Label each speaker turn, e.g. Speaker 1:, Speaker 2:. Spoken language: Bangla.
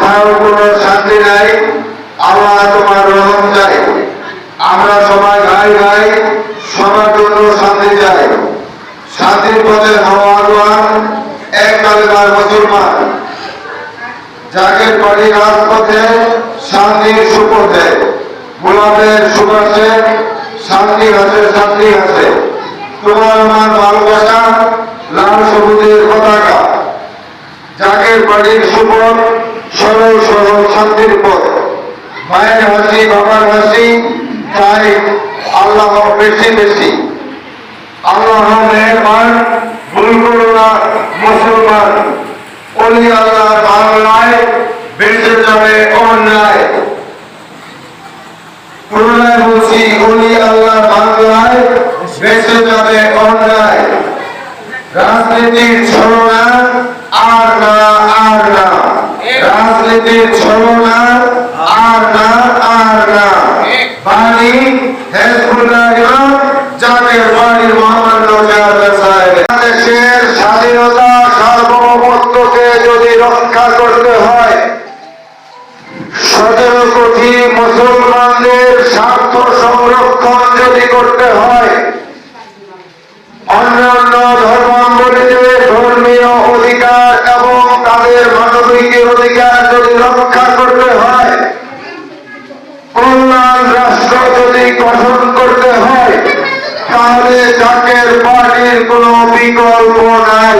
Speaker 1: কোথাও কোনো শান্তি নাই, আল্লাহ তোমার রহম চাই আমরা সবাই গাই গাই সবার জন্য শান্তি চাই। শান্তির পথে হওয়া আগুয়ান, এক কালেবার মুসলমান জাগের বাড়ি রাজপথে শান্তির সুপথে গোলাপের সুবাসে শান্তি আছে শান্তি আছে তোমার আমার ভালোবাসা লাল সবুজের পতাকা। যাকে বাড়ির সুপথ সরল সরল শান্তির পথ মায়ের হাসি, বাবার হাসি, তাই আল্লাহ বেশি বেশি। আল্লাহ মেহরবান, ভুল করো না, মুসলমান। অলি আল্লাহ বাংলায় বেঁচে যাবে অন্যায়। পুনরায় বলছি, অলি আল্লাহ বাংলায় বেঁচে যাবে অন্যায়। রাজনীতির ছলনা আর না আর না রাজনীতির ছলনা আর না আর না বাণী হেজবুল্লাহ ইমাম বাড়ির মোহাম্মদ দেশের স্বাধীনতা সার্বভৌমত্বকে যদি রক্ষা করতে হয় সতেরো কোটি মুসলমানদের স্বার্থ সংরক্ষণ যদি করতে হয় অন্যান্য রক্ষা করতে হয়। কল্যাণ রাষ্ট্র যদি গঠন করতে হয়, তাহলে তাকে পার্টির কোনো বিকল্প নাই।